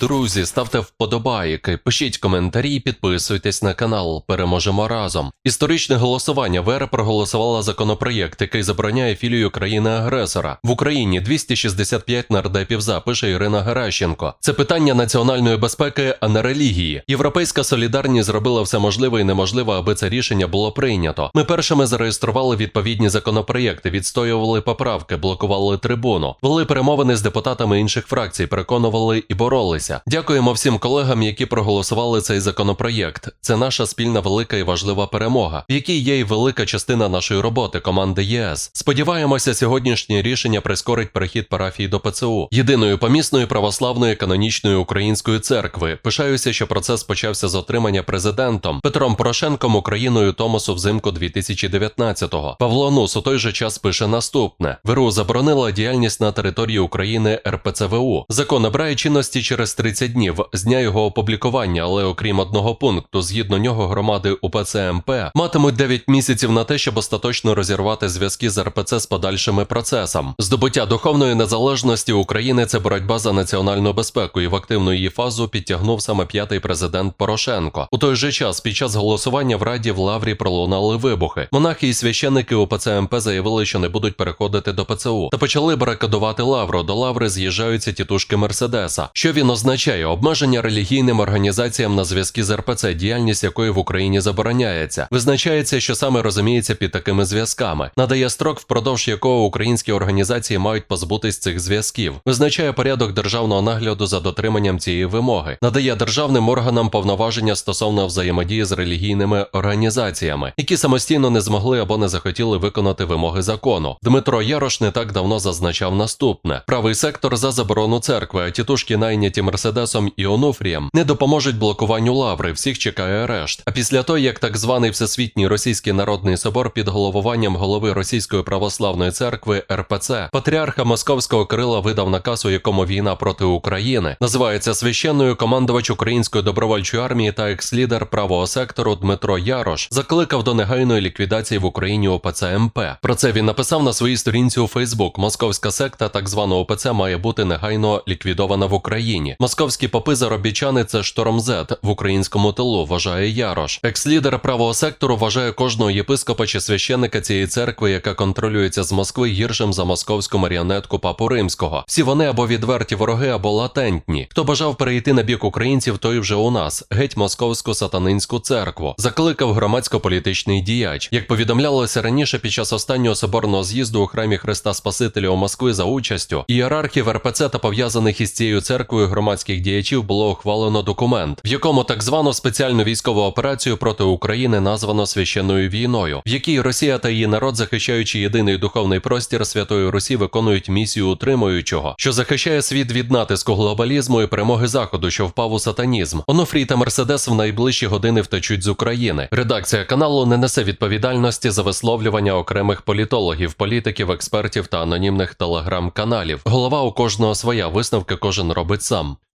Друзі, ставте вподобайки, пишіть коментарі, підписуйтесь на канал. Переможемо разом. Історичне голосування ВР проголосувала законопроєкт, який забороняє філію країни-агресора. В Україні 265 нардепів за, пише Ірина Геращенко. Це питання національної безпеки, а не релігії. Європейська солідарність зробила все можливе і неможливе, аби це рішення було прийнято. Ми першими зареєстрували відповідні законопроєкти, відстоювали поправки, блокували трибуну, вели перемовини з депутатами інших фракцій, переконували і боролися. Дякуємо всім колегам, які проголосували цей законопроєкт. Це наша спільна велика і важлива перемога, в якій є й велика частина нашої роботи команди ЄС. Сподіваємося, сьогоднішнє рішення прискорить перехід парафії до ПЦУ, єдиної помісної православної канонічної української церкви. Пишаюся, що процес почався з отримання президентом Петром Порошенком Україною Томосу взимку 2019-го. Павло Нус у той же час пише наступне: ВРУ заборонила діяльність на території України РПЦВУ. Закон набирає чинності через 30 днів з дня його опублікування, але окрім одного пункту, згідно нього громади УПЦ МП матимуть 9 місяців на те, щоб остаточно розірвати зв'язки з РПЦ з подальшими процесом. Здобуття духовної незалежності України це боротьба за національну безпеку, і в активну її фазу підтягнув саме п'ятий президент Порошенко. У той же час, під час голосування в Раді в Лаврі пролунали вибухи. Монахи і священники УПЦ МП заявили, що не будуть переходити до ПЦУ, та почали барикадувати Лавру. До Лаври з'їжджаються тітушки Мерседеса. Що він означає? Обмеження релігійним організаціям на зв'язки з РПЦ, діяльність якої в Україні забороняється. Визначається, що саме розуміється під такими зв'язками. Надає строк, впродовж якого українські організації мають позбутись цих зв'язків. Визначає порядок державного нагляду за дотриманням цієї вимоги. Надає державним органам повноваження стосовно взаємодії з релігійними організаціями, які самостійно не змогли або не захотіли виконати вимоги закону. Дмитро Ярош не так давно зазначав наступне: правий сектор за заборону церкви, а тітушки найняті Мерседесом і Онуфрієм не допоможуть блокуванню лаври. Всіх чекає арешт. А після того, як так званий Всесвітній Російський народний собор під головуванням голови Російської православної церкви РПЦ, патріарха Московського Кирила видав наказ, у якому війна проти України називається священною командувач Української добровольчої армії та екс-лідер правого сектору Дмитро Ярош закликав до негайної ліквідації в Україні ОПЦ МП. Про це він написав на своїй сторінці у Фейсбук. Московська секта, так звана ОПЦ, має бути негайно ліквідована в Україні. Московські попи заробітчани це шторм Z в українському тилу, вважає Ярош. Екс-лідер правого сектору вважає кожного єпископа чи священника цієї церкви, яка контролюється з Москви гіршим за московську маріонетку папу римського. Всі вони або відверті вороги, або латентні. Хто бажав перейти на бік українців, той вже у нас геть московську сатанинську церкву. Закликав громадсько-політичний діяч. Як повідомлялося раніше, під час останнього соборного з'їзду у храмі Христа Спасителя у Москві за участю ієрархів РПЦ та пов'язаних із цією церквою громадських діячів було ухвалено документ, в якому так звану спеціальну військову операцію проти України названо священною війною, в якій Росія та її народ, захищаючи єдиний духовний простір Святої Русі, виконують місію утримуючого, що захищає світ від натиску глобалізму і перемоги заходу, що впав у сатанізм. Онофрій та Мерседес в найближчі години втечуть з України. Редакція каналу не несе відповідальності за висловлювання окремих політологів, політиків, експертів та анонімних телеграм-каналів. Голова у кожного своя висновки кожен робить сам.